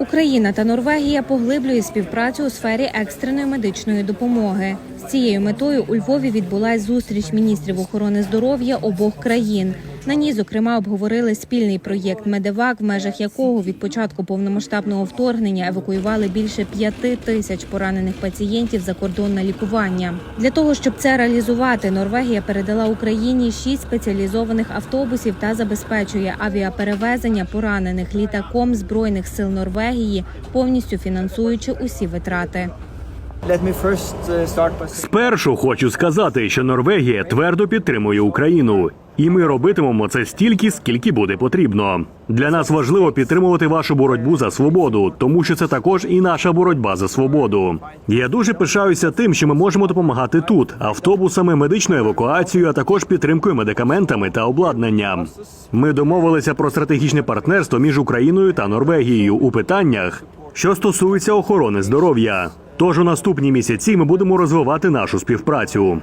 Україна та Норвегія поглиблює співпрацю у сфері екстреної медичної допомоги. З цією метою у Львові відбулась зустріч міністрів охорони здоров'я обох країн. На ній, зокрема, обговорили спільний проєкт Медевак, в межах якого від початку повномасштабного вторгнення евакуювали більше п'яти тисяч поранених пацієнтів за кордон на лікування. Для того щоб це реалізувати, Норвегія передала Україні шість спеціалізованих автобусів та забезпечує авіаперевезення поранених літаком збройних сил Норвегії, повністю фінансуючи усі витрати. Спершу хочу сказати, що Норвегія твердо підтримує Україну, і ми робитимемо це стільки, скільки буде потрібно. Для нас важливо підтримувати вашу боротьбу за свободу, тому що це також і наша боротьба за свободу. Я дуже пишаюся тим, що ми можемо допомагати тут автобусами, медичною евакуацією, а також підтримкою медикаментами та обладнанням. Ми домовилися про стратегічне партнерство між Україною та Норвегією у питаннях, що стосуються охорони здоров'я. Тож у наступні місяці ми будемо розвивати нашу співпрацю.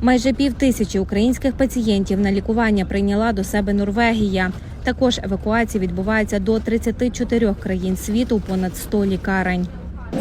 Майже пів тисячі українських пацієнтів на лікування прийняла до себе Норвегія. Також евакуація відбувається до 34 країн світу, понад 100 лікарень.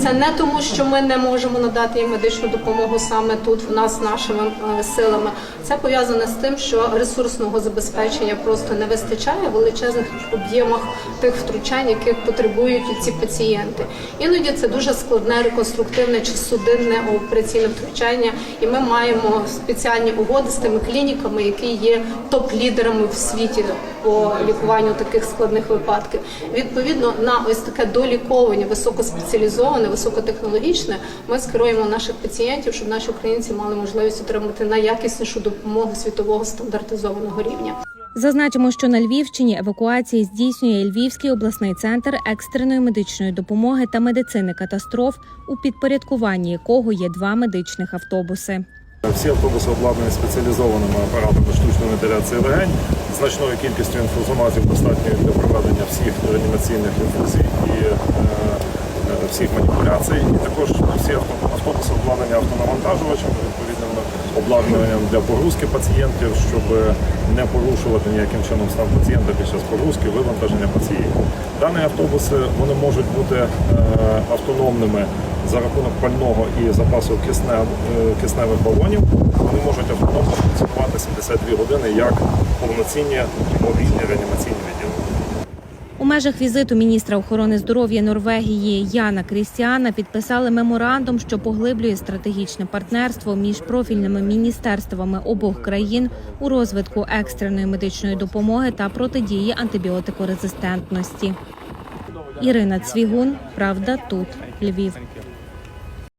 Це не тому, що ми не можемо надати їм медичну допомогу саме тут, в нас нашими е, силами. Це пов'язане з тим, що ресурсного забезпечення просто не вистачає в величезних об'ємах тих втручань, яких потребують ці пацієнти. Іноді це дуже складне реконструктивне чи судинне операційне втручання, і ми маємо спеціальні угоди з тими клініками, які є топ-лідерами в світі по лікуванню таких складних випадків. Відповідно на ось таке доліковання високоспеціалізоване, високотехнологічне, ми скеруємо наших пацієнтів, щоб наші українці мали можливість отримати найякіснішу допомогу світового стандартизованого рівня. Зазначимо, що на Львівщині евакуації здійснює Львівський обласний центр екстреної медичної допомоги та медицини катастроф, у підпорядкуванні якого є два медичних автобуси. Всі автобуси обладнані спеціалізованими апаратами штучної вентиляції легень, значною кількістю інфузоматів достатньо для проведення всіх реанімаційних інфузій і е, всіх маніпуляцій. І також всі автобуси обладнані автонавантажувачами, відповідним обладнанням для погрузки пацієнтів, щоб не порушувати ніяким чином стан пацієнта під час погрузки, вивантаження пацієнтів. Дані автобуси вони можуть бути е, автономними за рахунок пального і запасу е, кисневих балонів. Вони можуть автономно функціонувати 72 години як повноцінні мобільні реанімаційні. У межах візиту міністра охорони здоров'я Норвегії Яна Крістіана підписали меморандум, що поглиблює стратегічне партнерство між профільними міністерствами обох країн у розвитку екстреної медичної допомоги та протидії антибіотикорезистентності. Ірина Цвігун, Правда, тут Львів.